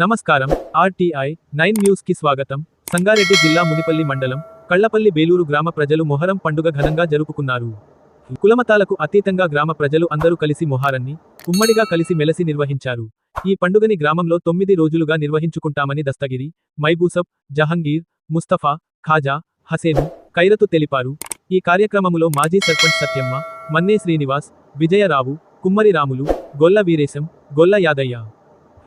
నమస్కారం RTI nine న్యూస్కి స్వాగతం. సంగారెడ్డి జిల్లా మునిపల్లి మండలం కళ్ళపల్లి బేలూరు గ్రామ ప్రజలు మొహరం పండుగ ఘనంగా జరుపుకున్నారు. కులమతాలకు అతీతంగా గ్రామ ప్రజలు అందరూ కలిసి మొహారాన్ని ఉమ్మడిగా కలిసి మెలసి నిర్వహించారు. ఈ పండుగని గ్రామంలో తొమ్మిది రోజులుగా నిర్వహించుకుంటామని దస్తగిరి మైబూసబ్ జహంగీర్ ముస్తఫా ఖాజా హసేను ఖైరతు తెలిపారు. ఈ కార్యక్రమములో మాజీ సర్పంచ్ సత్యమ్మ మన్నే శ్రీనివాస్ విజయరావు కుమ్మరి రాములు గొల్ల వీరేశం గొల్ల యాదయ్య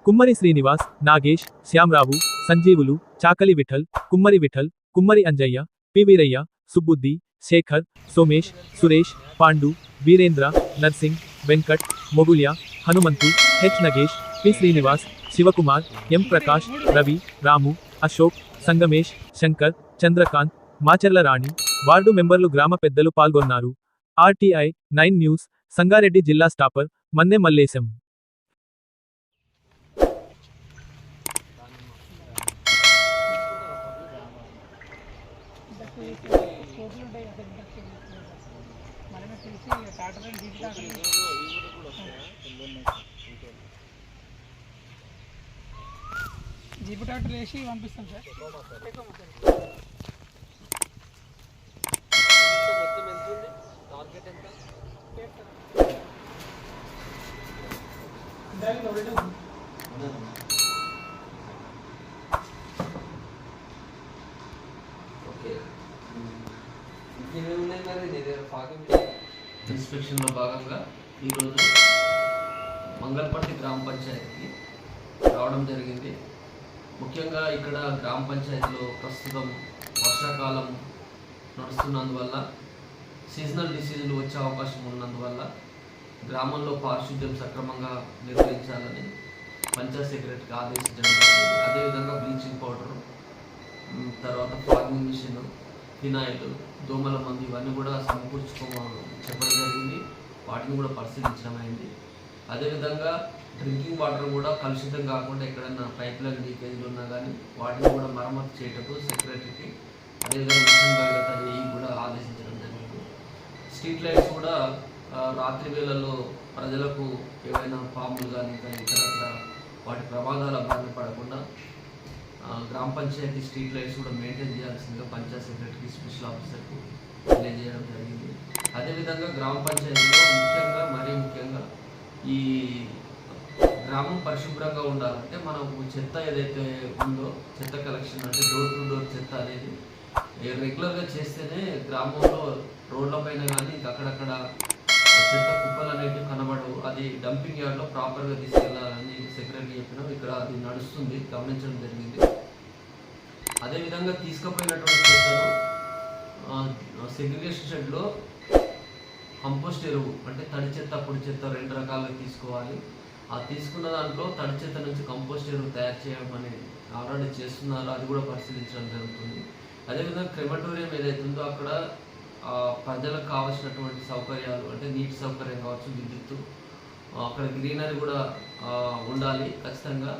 కుమ్మరి శ్రీనివాస్ నాగేష్ శ్యామ్రావు సంజీవులు చాకలి Vittal Kummari Vittal Kummari Anjaiah P Veeraiah Subbuddi Shekar Somesh Suresh Pandu Virendra Narsing Venkat Mogulya Hanumanthu H Nagesh P Srinivas Shivakumar M Prakash Ravi Ramu Ashok Sangamesh Shankar Chandrakanth Macharla Rani ward మెంబర్లు గ్రామ పెద్దలు పాల్గొన్నారు. RTI nine news Sangareddy జిల్లా stopper Manne Mallesham. కోట్లు ఉంటాయి కదా మనమే తెలిసి టాటర్ డీప్ టాటర్ వేసి పంపిస్తాం సార్ ఓకే ఇన్స్పెక్షన్లో భాగంగా ఈరోజు మంగళపట్టి గ్రామ పంచాయతీకి రావడం జరిగింది. ముఖ్యంగా ఇక్కడ గ్రామ పంచాయతీలో ప్రస్తుతం వర్షాకాలం నడుస్తున్నందువల్ల సీజనల్ డిసీజులు వచ్చే అవకాశం ఉన్నందువల్ల గ్రామంలో పారిశుద్ధ్యం సక్రమంగా నిర్వహించాలని పంచాయత్ సెక్రటరీకి ఆదేశించడం జరిగింది. అదేవిధంగా బ్లీచింగ్ పౌడరు తర్వాత ఫార్మింగ్ మిషన్ ఫినాయిల్ దోమల మందు ఇవన్నీ కూడా సమకూర్చుకోమని చెప్పడం జరిగింది. వాటిని కూడా పరిశీలించడం అయింది. అదేవిధంగా డ్రింకింగ్ వాటర్ కూడా కలుషితం కాకుండా ఎక్కడైనా పైప్ లైన్ లీకేజ్లు ఉన్నా కానీ వాటిని కూడా మరమ్మతు చేయటకు సెక్రటరీకి అదేవిధంగా మిషన్ భగీరథ ఏఈ కూడా ఆదేశించడం జరిగింది. స్ట్రీట్ లైట్స్ కూడా రాత్రి వేళల్లో ప్రజలకు ఏవైనా పాములు కానీ ఇంకా ఇతరత్ర వాటి ప్రమాదాల బారిన పడకుండా గ్రామ పంచాయతీ స్ట్రీట్ లైట్స్ కూడా మెయింటైన్ చేయాల్సిందిగా పంచాయత్ సెక్రటరీకి స్పెషల్ ఆఫీసర్కు తెలియజేయడం జరిగింది. అదేవిధంగా గ్రామ పంచాయతీలో ముఖ్యంగా మరీ ముఖ్యంగా ఈ గ్రామం పరిశుభ్రంగా ఉండాలంటే మనకు చెత్త ఏదైతే ఉందో చెత్త కలెక్షన్ అంటే డోర్ టు డోర్ చెత్త అనేది రెగ్యులర్గా చేస్తేనే గ్రామంలో రోడ్ల పైన కానీ అక్కడక్కడ చెత్త కుప్పలు అనేవి కనబడవు. అది డంపింగ్ యార్డ్లో ప్రాపర్గా తీసుకెళ్ళాలని సెక్రటరీ చెప్పినాం ఇక్కడ అది నడుస్తుంది గమనించడం జరిగింది. అదేవిధంగా తీసుకుపోయినటువంటి చెత్తను సెగ్రిగేషన్ షెడ్లో కంపోస్ట్ ఎరువు అంటే తడి చెత్త పొడి చెత్త రెండు రకాలుగా తీసుకోవాలి. ఆ తీసుకున్న దాంట్లో తడి చెత్త నుంచి కంపోస్ట్ ఎరువు తయారు చేయమని ఆల్రెడీ చేస్తున్నారు అది కూడా పరిశీలించడం జరుగుతుంది. అదేవిధంగా క్రెమటోరియం ఏదైతే ఉందో అక్కడ ప్రజలకు కావాల్సినటువంటి సౌకర్యాలు అంటే నీటి సౌకర్యం కావచ్చు విద్యుత్తు అక్కడ గ్రీనరీ కూడా ఉండాలి ఖచ్చితంగా.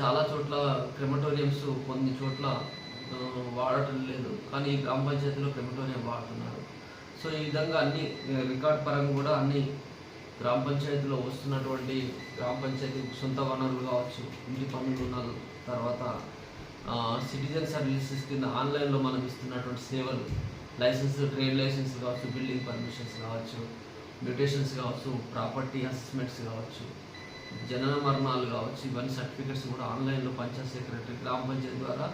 చాలా చోట్ల క్రెమటోరియంస్ కొన్ని చోట్ల వాడటం లేదు. కానీ ఈ గ్రామ పంచాయతీలో క్రెమటోరియం వాడుతున్నారు. సో ఈ విధంగా అన్ని రికార్డ్ పరంగా కూడా అన్ని గ్రామ పంచాయతీలో వస్తున్నటువంటి గ్రామ పంచాయతీ సొంత వనరులు కావచ్చు ఇంటి పనులు ఉన్నారు తర్వాత సిటిజన్ సర్వీసెస్ కింద ఆన్లైన్లో మనం ఇస్తున్నటువంటి సేవలు లైసెన్స్ ట్రేడ్ లైసెన్స్ కావచ్చు బిల్డింగ్ పర్మిషన్స్ కావచ్చు మ్యూటేషన్స్ కావచ్చు ప్రాపర్టీ అసెస్మెంట్స్ కావచ్చు జనన మరణాలు కావచ్చు ఇవన్నీ సర్టిఫికెట్స్ కూడా ఆన్లైన్లో పంచాయత్ సెక్రటరీ గ్రామ పంచాయతీ ద్వారా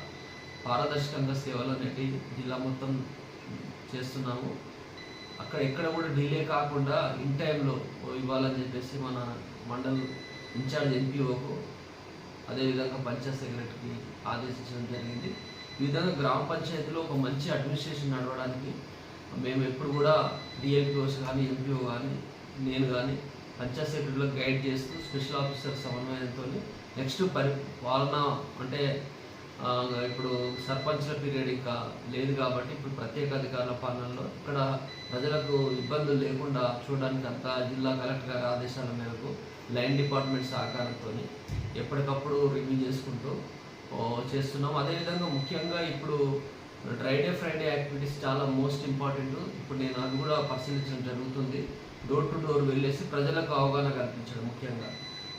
పారదర్శకంగా సేవలు అనేవి జిల్లా మొత్తం చేస్తున్నాము. అక్కడ ఎక్కడ కూడా డిలే కాకుండా ఇన్ టైంలో ఇవ్వాలని చెప్పేసి మన మండల్ ఇన్ఛార్జ్ ఎంపీఓకు అదేవిధంగా పంచాయత్ సెక్రటరీకి ఆదేశించడం జరిగింది. ఈ విధంగా గ్రామ పంచాయతీలో ఒక మంచి అడ్మినిస్ట్రేషన్ నడవడానికి మేము ఎప్పుడు కూడా డిఎల్పిఓస్ కానీ ఎంపీఓ కానీ నేను కానీ పంచాయత్ సెక్రటరీలో గైడ్ చేస్తూ స్పెషల్ ఆఫీసర్ సమన్వయంతో నెక్స్ట్ పరి పాలన అంటే ఇప్పుడు సర్పంచ్ల పీరియడ్ ఇంకా లేదు కాబట్టి ఇప్పుడు ప్రత్యేక అధికారుల పాలనలో ఇక్కడ ప్రజలకు ఇబ్బందులు లేకుండా చూడడానికి అంతా జిల్లా కలెక్టర్ గారి ఆదేశాల మేరకు లైన్ డిపార్ట్మెంట్ సహకారంతో ఎప్పటికప్పుడు రివ్యూ చేసుకుంటూ చేస్తున్నాం. అదేవిధంగా ముఖ్యంగా ఇప్పుడు డ్రైడే ఫ్రైడే యాక్టివిటీస్ చాలా మోస్ట్ ఇంపార్టెంట్ ఇప్పుడు నేను అది కూడా పరిశీలించడం జరుగుతుంది. డోర్ టు డోర్ వెళ్ళేసి ప్రజలకు అవగాహన కల్పించడం ముఖ్యంగా.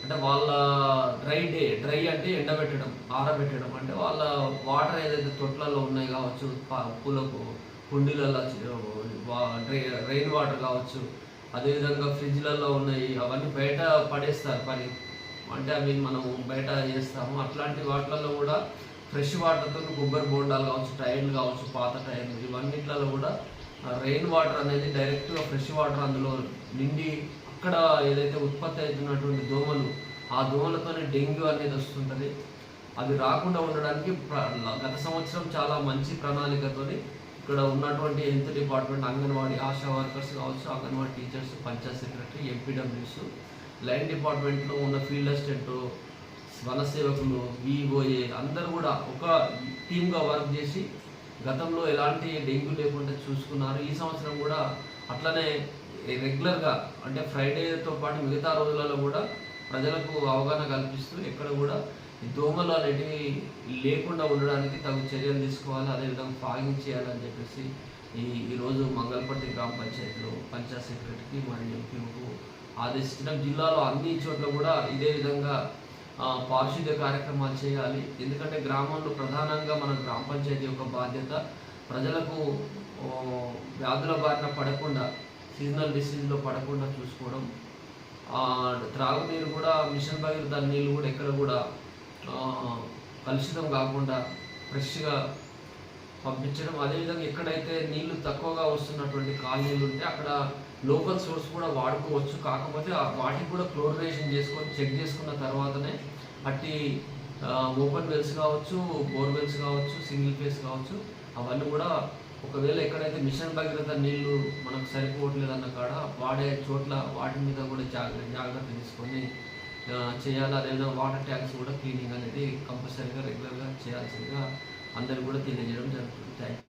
అంటే వాళ్ళ డ్రై డే డ్రై అంటే ఎండబెట్టడం ఆరబెట్టడం. అంటే వాళ్ళ వాటర్ ఏదైతే తొట్లలో ఉన్నాయి కావచ్చు పూలకు కుండీలలో రెయిన్ వాటర్ కావచ్చు అదేవిధంగా ఫ్రిడ్జ్లలో ఉన్నాయి అవన్నీ బయట పడేస్తారు పని. అంటే అవి మనం బయట చేస్తాము. అట్లాంటి వాటిలలో కూడా ఫ్రెష్ వాటర్తో కొబ్బరి బోండాలు కావచ్చు టైర్లు కావచ్చు పాత టైర్లు ఇవన్నిట్లలో కూడా రెయిన్ వాటర్ అనేది డైరెక్ట్గా ఫ్రెష్ వాటర్ అందులో నిండి అక్కడ ఏదైతే ఉత్పత్తి అవుతున్నటువంటి దోమలు ఆ దోమలతోనే డెంగ్యూ అనేది వస్తుంటుంది. అవి రాకుండా ఉండడానికి గత సంవత్సరం చాలా మంచి ప్రణాళికతోని ఇక్కడ ఉన్నటువంటి health department anganwadi ASHA workers కావచ్చు anganwadi teachers panchayat secretary MPWs line డిపార్ట్మెంట్లో ఉన్న ఫీల్డ్ అసిస్టెంట్ వన సేవకులు విఓఏ అందరూ కూడా ఒక టీమ్గా వర్క్ చేసి గతంలో ఎలాంటి డెంగ్యూ లేకుండా చూసుకున్నారు. ఈ సంవత్సరం కూడా అట్లనే రెగ్యులర్గా అంటే ఫ్రైడేతో పాటు మిగతా రోజులలో కూడా ప్రజలకు అవగాహన కల్పిస్తూ ఎక్కడ కూడా ఈ దోమలు అనేటివి లేకుండా ఉండడానికి తగు చర్యలు తీసుకోవాలి. అదేవిధంగా ఫాగింగ్ చేయాలని చెప్పేసి ఈ ఈరోజు మంగళపట్టి గ్రామ పంచాయతీలో పంచాయత్ సెక్రటరీకి మరియు ఎంపీకు ఆదేశించడం. జిల్లాలో అన్ని చోట్ల కూడా ఇదే విధంగా పారిశుద్ధ్య కార్యక్రమాలు చేయాలి. ఎందుకంటే గ్రామంలో ప్రధానంగా మన గ్రామ పంచాయతీ యొక్క బాధ్యత ప్రజలకు వ్యాధుల బారిన పడకుండా సీజనల్ డిసీజ్లో పడకుండా చూసుకోవడం. త్రాగునీరు కూడా మిషన్ భగీరథ నీళ్ళు కూడా ఎక్కడ కూడా కలుషితం కాకుండా ఫ్రెష్గా పంపించడం. అదేవిధంగా ఎక్కడైతే నీళ్ళు తక్కువగా వస్తున్నటువంటి కాలనీలు ఉంటే అక్కడ లోకల్ సోర్స్ కూడా వాడుకోవచ్చు. కాకపోతే ఆ వాటికి కూడా క్లోరినేషన్ చేసుకొని చెక్ చేసుకున్న తర్వాతనే అట్టి ఓపెన్ వెల్స్ కావచ్చు బోర్ వెల్స్ కావచ్చు సింగిల్ ఫేస్ కావచ్చు అవన్నీ కూడా ఒకవేళ ఎక్కడైతే మిషన్ భగీరథ నీళ్ళు మనకు సరిపోవట్లేదన్న కాడ వాడే చోట్ల వాటి మీద కూడా జాగ్రత్త జాగ్రత్త తీసుకొని చేయాలి. అదేవిధంగా వాటర్ ట్యాంక్స్ కూడా క్లీనింగ్ అనేది కంపల్సరీగా రెగ్యులర్గా చేయాల్సిందిగా అందరు కూడా తెలియజేయడం జరుగుతుంది